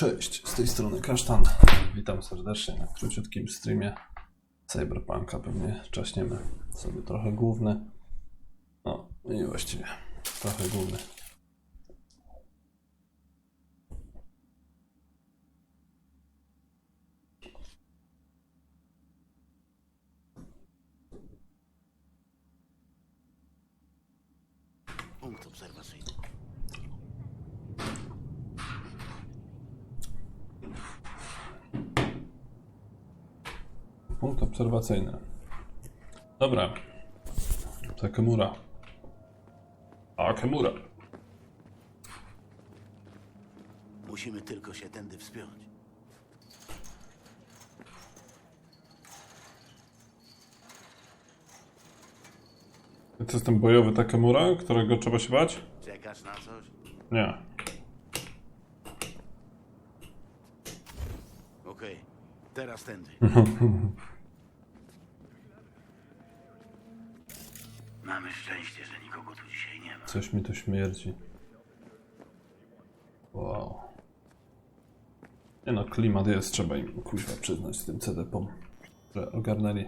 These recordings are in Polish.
Cześć, z tej strony Kasztan. Witam serdecznie na króciutkim streamie Cyberpunka. Pewnie czaśniemy sobie trochę główny. No i właściwie trochę główny. Obserwacyjny. Dobra. Takemura. Akemura. Musimy tylko się tędy wspiąć. To jest ten bojowy Takemura, którego trzeba się bać? Czekasz na coś? Nie. Okej, teraz tędy. Mamy szczęście, że nikogo tu dzisiaj nie ma. Coś mi tu śmierdzi. Wow. Nie no, klimat jest, trzeba im kuźwa przyznać z tym CDP-om, że ogarnęli.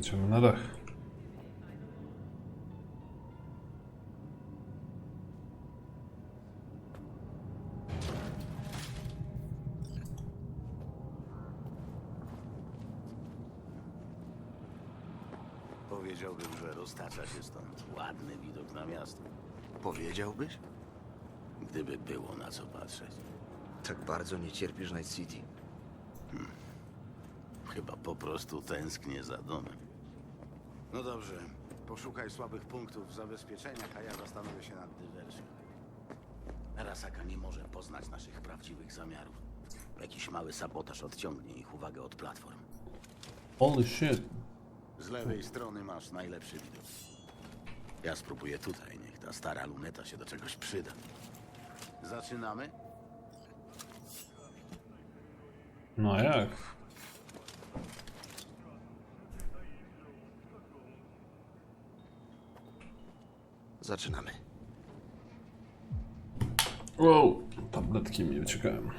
To idziemy na dach. Powiedziałbym, że roztacza się stąd ładny widok na miasto. Powiedziałbyś? Gdyby było na co patrzeć. Tak bardzo nie cierpisz Night City. Chyba po prostu tęsknię za domem. No dobrze, poszukaj słabych punktów w zabezpieczeniach, a ja zastanowię się nad dywersją. Arasaka nie może poznać naszych prawdziwych zamiarów. Jakiś mały sabotaż odciągnie ich uwagę od platform. Holy shit. Z lewej strony masz najlepszy widok. Ja spróbuję tutaj, niech ta stara luneta się do czegoś przyda. Zaczynamy? No jak? Zaczynamy. Wow, tabletki mi uciekają.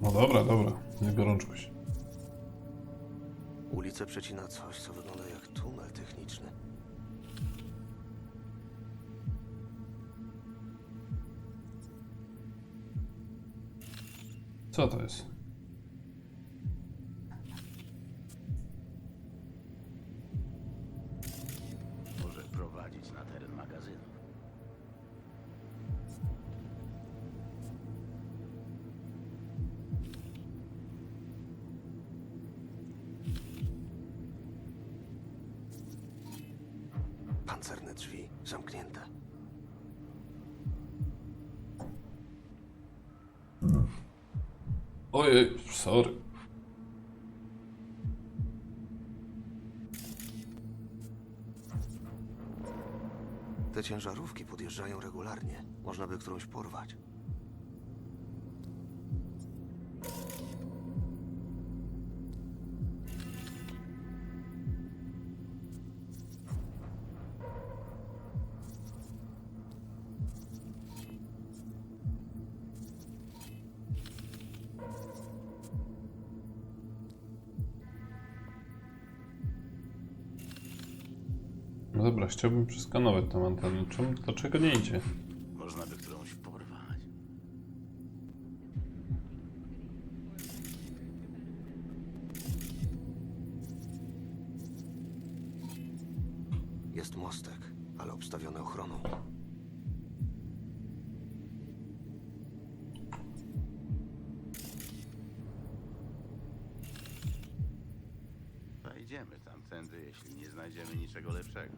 No dobra, dobra, nie gorączkuj się. Ulicę przecina coś, co wygląda jak tunel techniczny. Co to jest? Ciężarówki podjeżdżają regularnie. Można by którąś porwać. Chciałbym przeskanować tę antenę. Czemu, dlaczego nie idzie? Można by którąś porwać. Jest mostek, ale obstawiony ochroną. Wejdziemy tamtędy, jeśli nie znajdziemy niczego lepszego.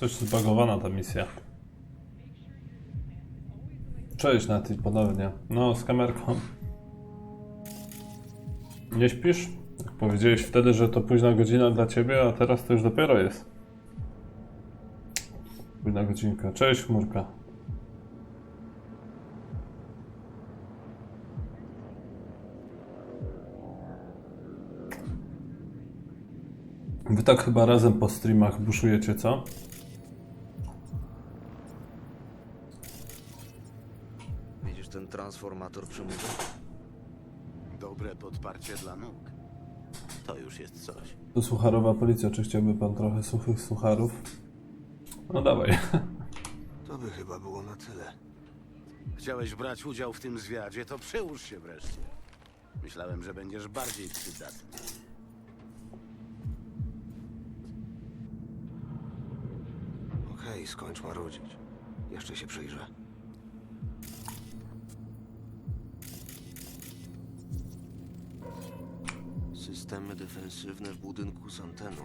Coś zbagowana ta misja. Cześć Nati, ponownie. No, z kamerką. Nie śpisz? Powiedziałeś wtedy, że to późna godzina dla ciebie, a teraz to już dopiero jest. Późna godzinka. Cześć, chmurka. Wy tak chyba razem po streamach buszujecie, co? Transformator murze? Dobre podparcie dla nóg. To już jest coś. To sucharowa policja, czy chciałby pan trochę suchych sucharów? No dawaj. To by chyba było na tyle. Chciałeś brać udział w tym zwiadzie, to przyłóż się wreszcie. Myślałem, że będziesz bardziej przydatny. Okej, skończ marudzić. Jeszcze się przyjrzę. Systemy defensywne w budynku z anteną.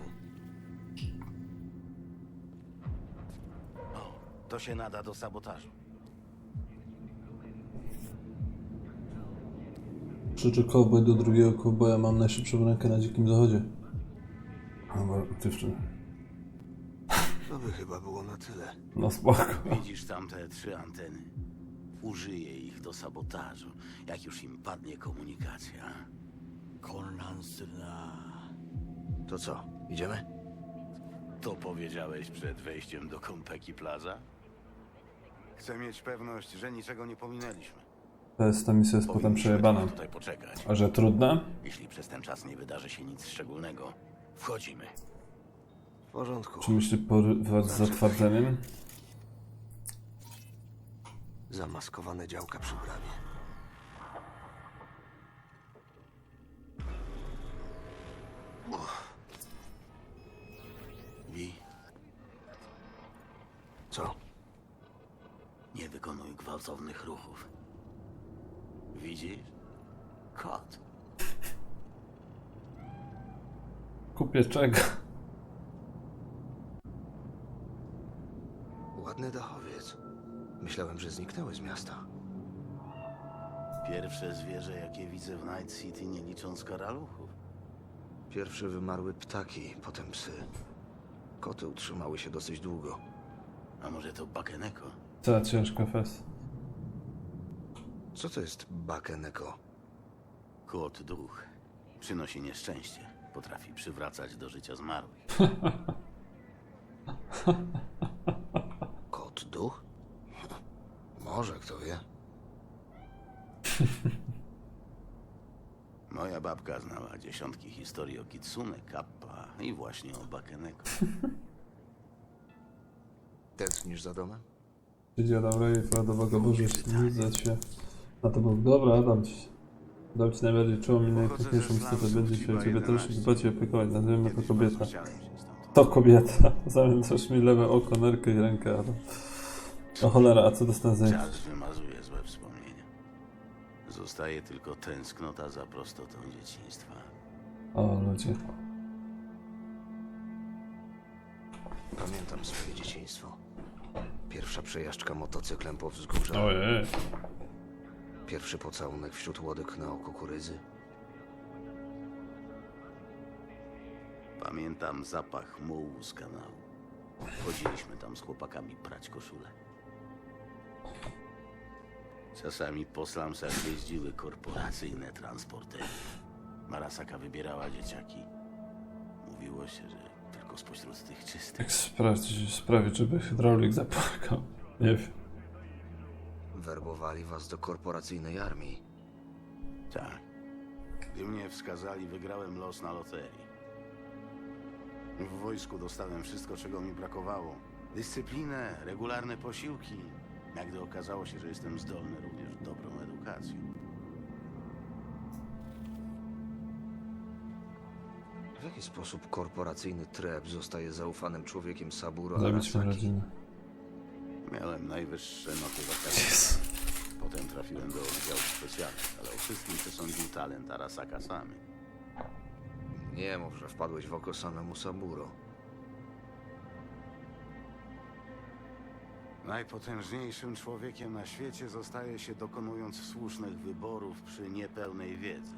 O, to się nada do sabotażu. Krzyczy cowboy do drugiego cowboya, mam najszybszą rękę na dzikim zachodzie. Chyba dziewczyny. To by chyba było na tyle. No spoko. Widzisz tam te trzy anteny? Użyję ich do sabotażu, jak już im padnie komunikacja. Konlansna. To co, idziemy? To powiedziałeś przed wejściem do Kompeki Plaza? Chcę mieć pewność, że niczego nie pominęliśmy. To jest ta misja jest potem Powinniśmy przejebana. tutaj poczekać. A że trudne? Jeśli przez ten czas nie wydarzy się nic szczególnego, wchodzimy. W porządku. Czy myśli porywać z zatwardzeniem? Zamaskowane działka przy bramie. Czego? Ładny dachowiec. Myślałem, że zniknęły z miasta. Pierwsze zwierzę, jakie widzę w Night City, nie licząc karaluchów. Pierwsze wymarły ptaki, potem psy. Koty utrzymały się dosyć długo. A może to Bakeneko? Za ciężko fest. Co to jest bakeneko? Kot duch. Przynosi nieszczęście. Potrafi przywracać do życia zmarłych. Kot duch? Może, kto wie. Moja babka znała dziesiątki historii o Kitsune, Kappa i właśnie o Bakeneko. Tęsknisz za domem? Adam Ray, Fladowego Boże, widzę się. Na to był dobra, Adam ci. Dał ci najbardziej czułą i najpiękniejszą istotę, będzie się o ciebie też dbać i opiekować, nazwijmy to kobieta. To kobieta. Zamęcasz mi lewe oko, nerkę i rękę, Adam. O cholera, a co dostanę za Czas wymazuje złe wspomnienia. Zostaje tylko tęsknota za prostotą dzieciństwa. O, ludzie. Pamiętam swoje dzieciństwo. Pierwsza przejażdżka motocyklem po wzgórzach. Ojej. Pierwszy pocałunek wśród łodek na kukurydzy. Pamiętam zapach mułu z kanału. Chodziliśmy tam z chłopakami prać koszule. Czasami po slumsach jeździły korporacyjne transportery. Marasaka wybierała dzieciaki. Mówiło się, że tylko spośród tych czystych. Jak sprawdzić, sprawić, żeby hydraulik zapłakał. Nie wiem. Werbowali was do korporacyjnej armii. Tak. Gdy mnie wskazali, wygrałem los na loterii. W wojsku dostałem wszystko, czego mi brakowało. Dyscyplinę, regularne posiłki. Jak gdy okazało się, że jestem zdolny również dobrą edukacją. W jaki sposób korporacyjny treb zostaje zaufanym człowiekiem Saburo Zabić Arasaki? rodzinę. Miałem najwyższe noty w akademii. Jezu. Potem trafiłem do oddziałów specjalnych, ale o wszystkim przesądził talent Arasaka samy. Nie mów, że wpadłeś w oko samemu Saburo. Najpotężniejszym człowiekiem na świecie zostaje się dokonując słusznych wyborów przy niepełnej wiedzy.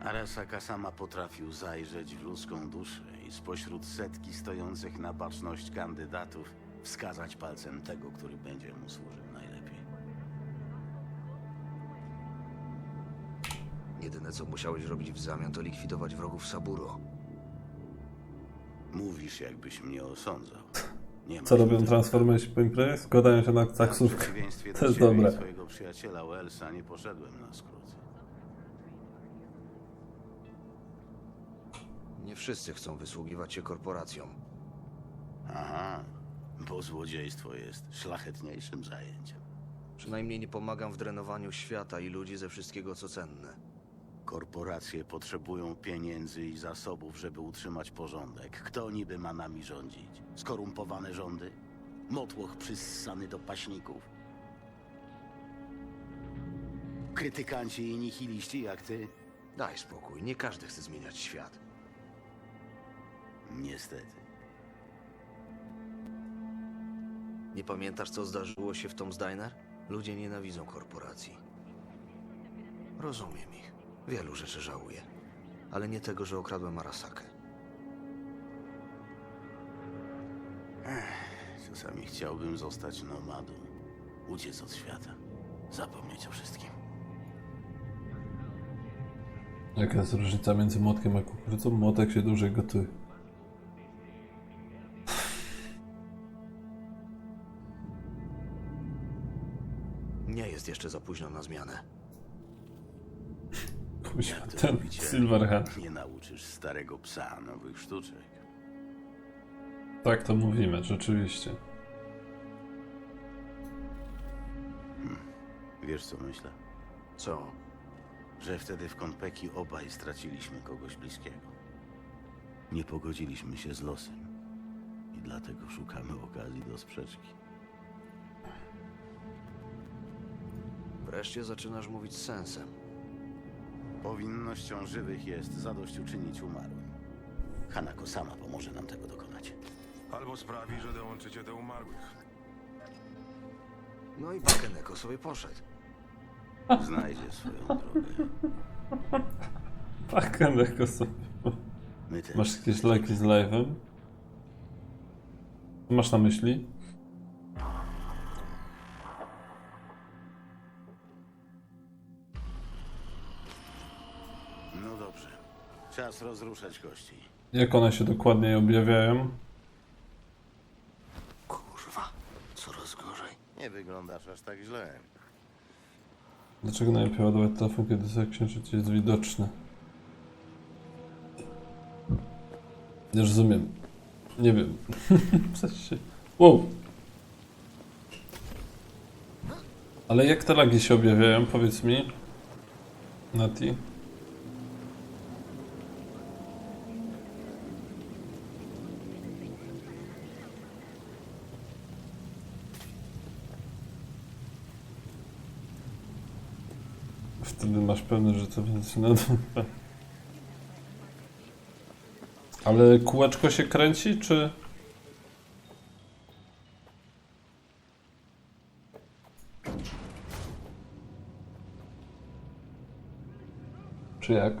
Arasaka sama potrafił zajrzeć w ludzką duszę spośród setki stojących na baczność kandydatów wskazać palcem tego, który będzie mu służył najlepiej. Jedyne co musiałeś robić w zamian to likwidować wrogów Saburo. Mówisz, jakbyś mnie osądzał. Nie Co masz robią nic transformersi po imprezie? Składają się na Ja w taksówkę. przeciwieństwie To do jest ciebie dobre. twojego przyjaciela Wellsa nie poszedłem na skróty. Nie wszyscy chcą wysługiwać się korporacjom. Aha, bo złodziejstwo jest szlachetniejszym zajęciem. Przynajmniej nie pomagam w drenowaniu świata i ludzi ze wszystkiego co cenne. Korporacje potrzebują pieniędzy i zasobów, żeby utrzymać porządek. Kto niby ma nami rządzić? Skorumpowane rządy? Motłoch przyssany do paśników? Krytykanci i nihiliści jak ty? Daj spokój, nie każdy chce zmieniać świat. Niestety. Nie pamiętasz, co zdarzyło się w Tom's Diner? Ludzie nienawidzą korporacji. Rozumiem ich. Wielu rzeczy żałuję. Ale nie tego, że okradłem Arasakę. Czasami chciałbym zostać nomadą. Uciec od świata. Zapomnieć o wszystkim. Jaka jest różnica między młotkiem a kukurydzą? Młotek się dłużej gotuje. Nie jest jeszcze za późno na zmianę. Kuźwa, Jak to ten? Silverhand. Nie nauczysz starego psa nowych sztuczek. Tak to mówimy, rzeczywiście. Wiesz co myślę? Co? Że wtedy w Konpeki obaj straciliśmy kogoś bliskiego. Nie pogodziliśmy się z losem. I dlatego szukamy okazji do sprzeczki. Wreszcie zaczynasz mówić z sensem. Powinnością żywych jest zadośćuczynić umarłym. Hanako sama pomoże nam tego dokonać. Albo sprawi, że dołączycie do umarłych. No i Bakeneko sobie poszedł. Znajdzie swoją drogę. Pakenek sobie. My też. Masz jakieś leki z live'em? Co masz na myśli? Dobrze. Czas rozruszać kości. Jak one się dokładniej objawiają? Kurwa, coraz gorzej. Nie wyglądasz aż tak źle. Dlaczego najlepiej ładować telefon, kiedy zaksiężycie jest widoczne? Nie rozumiem. Nie wiem. w sensie... Wow. Ale jak te lagi się objawiają, powiedz mi. Nati. Wtedy masz pewne, że to będzie na dupę. Ale kółeczko się kręci. Czy jak?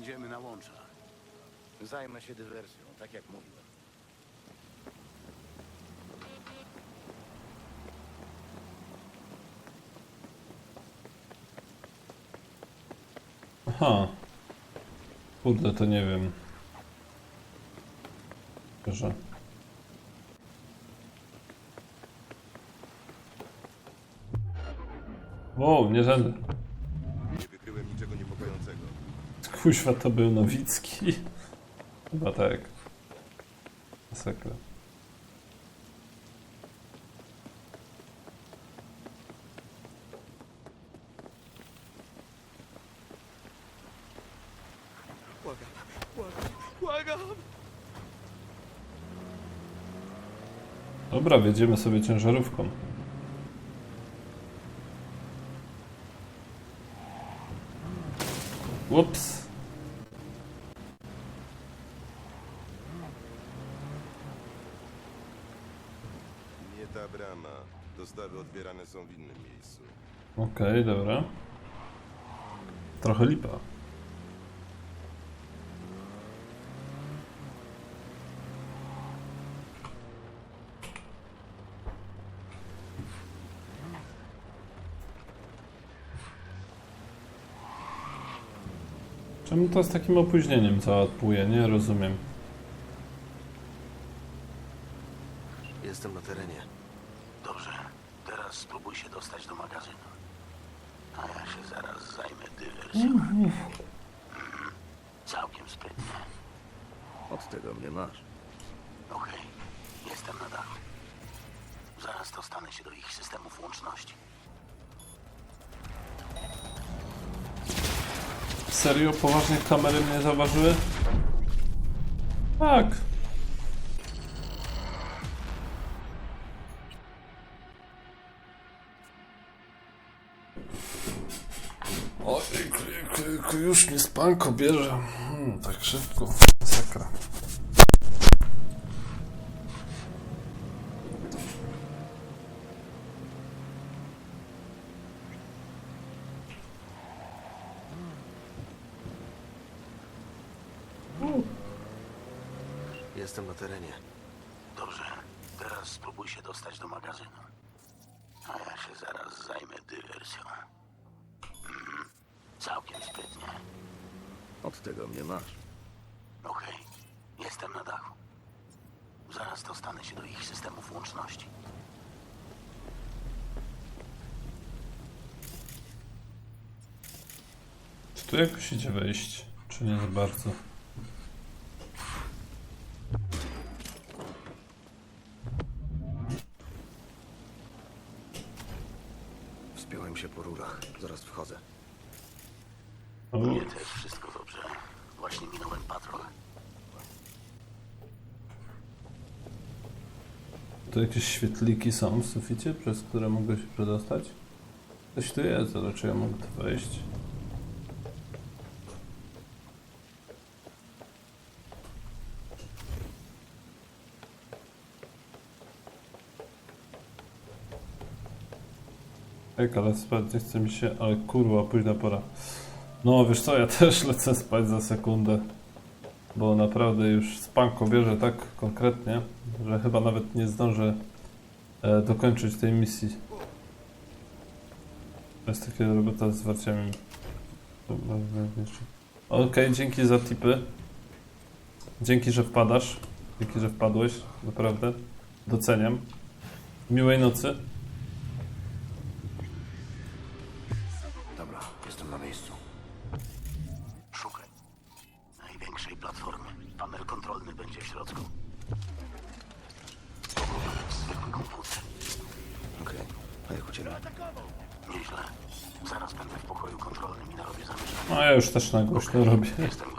Będziemy na łączach. Zajmę się dywersją, tak jak mówiłem. Aha. Kurde, to nie wiem. Że... Wow, nie żaden. Nie wykryłem niczego niepokojącego. Kuźwa, to był Nowicki. Chyba tak. Masakra. Błagam! Dobra, wjedziemy sobie ciężarówką. Ups. Nie ta brama. Dostawy odbierane są w innym miejscu. Okej, dobra. Trochę lipa. Czemu to z takim opóźnieniem załatwuje? Nie rozumiem. Jestem na terenie. Dobrze, teraz spróbuj się dostać do magazynu. A ja się zaraz zajmę dywersją. Mhm. Całkiem sprytnie. Od tego mnie masz. Okej, jestem na dachu. Zaraz dostanę się do ich systemów łączności. Serio? Poważnie kamery mnie zauważyły? Tak. Już mnie spanko bierze. Hmm, tak szybko. Masakra. Jestem na terenie. Dobrze, teraz spróbuj się dostać do magazynu. A ja się zaraz zajmę dywersją. Całkiem sprytnie. Od tego mnie masz. Okej, jestem na dachu. Zaraz dostanę się do ich systemów łączności. Czy tu jakoś idzie wejść? Czy nie za bardzo? Wspiąłem się po rurach. Zaraz wchodzę. O, U mnie też wszystko dobrze. Patrol. tu jakieś świetliki są w suficie, przez które mogę się przedostać? Coś tu jest, ale czy ja mogę tu wejść? Ej, ale spać nie chce mi się, ale kurwa, późna pora. No wiesz co, ja też lecę spać za sekundę. Bo naprawdę już spanko bierze tak konkretnie, że chyba nawet nie zdążę e, dokończyć tej misji. Jest takie robota z warciami. Okej, dzięki za tipy. Dzięki, że wpadasz. Dzięki, że wpadłeś. Naprawdę. Doceniam. Miłej nocy. No ja już